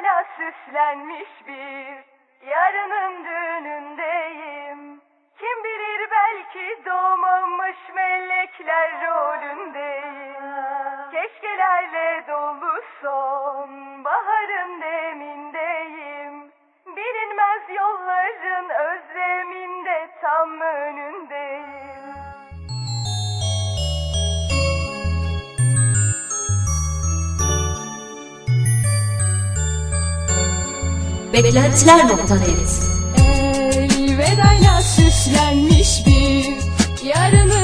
Vedayla süslenmiş bir yarının düğünündeyim. Kim bilir belki doğmamış melekler rolündeyim. Keşkelerle dolu Beklentiler.net Elvedayla süslenmiş bir yarının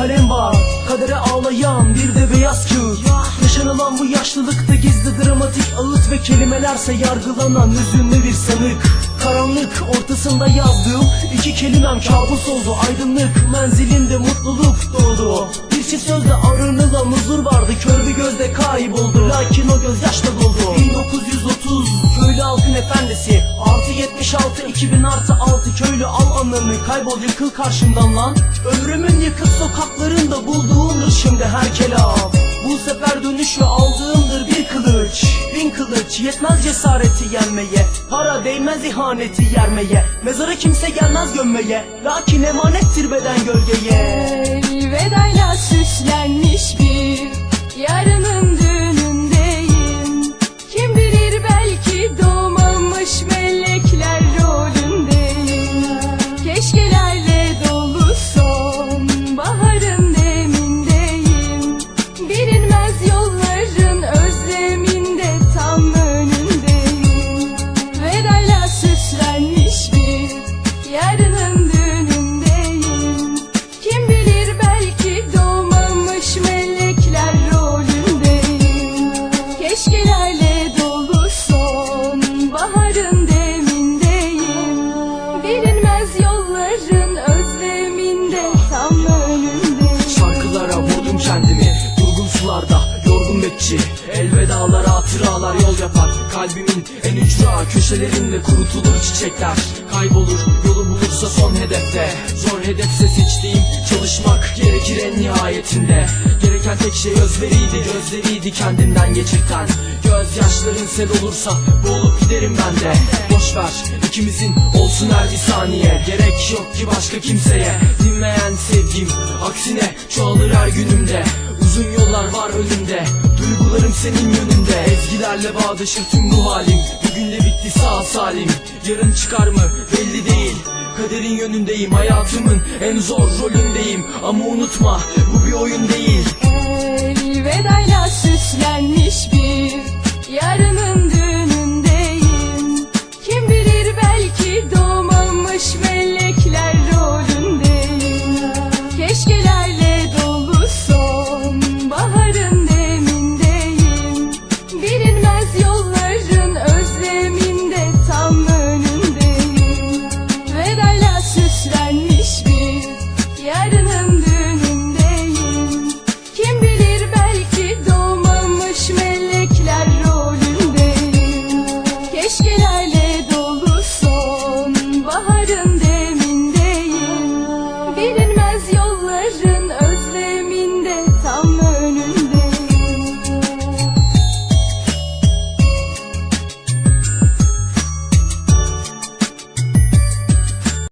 kalem var. Kadere ağlayan bir de beyaz kağıt. Yaşanılan bu yaşlılıkta gizli dramatik ağıt Ve kelimelerse yargılanan hüzünlü bir sanık. Karanlık ortasında yazdığım iki kelimem kabus oldu. Aydınlık menzilinde mutluluk doğdu. Bir çift sözde aranılan huzur vardı. Kör bir gözde kayboldu. Lakin o göz yaşla doldu 1930 köylü halkın efendisi. Artı 76 2000 artı 6 köylü al anlarını kaybol yıkıl karşımdan lan. Ömrümün yıkık sokaklarında bulduğumdur şimdi her kelam. Bu sefer dönüşü aldığımdır bir kılıç. Bin kılıç yetmez cesareti yenmeye. Para değmez ihaneti yermeye. Mezara kimse gelmez gömmeye. Lakin emanettir beden gölgeye. Elvedayla süslenmiş hatıralar yol yapar Kalbimin en ücra köşelerinde kurutulur çiçekler. Kaybolur yolu bulursa son hedefte. Zor hedefse seçtiğim çalışmak gerekir en nihayetinde. Gereken tek şey özveriydi gözleriydi kendinden geçirten. Gözyaşların sel olursa boğulup giderim ben de. Boş ikimizin olsun her bir saniye. Gerek yok ki başka kimseye. Dinmeyen sevgim aksine çoğalır her günümde. Uzun yollar var önümde. Duygularım senin yönünde Ezgilerle bağdaşır tüm bu halim. Bugün de bitti sağ salim. Yarın çıkar mı? Belli değil. Kaderin yönündeyim hayatımın en zor rolündeyim. Ama unutma bu bir oyun değil. Elvedayla süslenmiş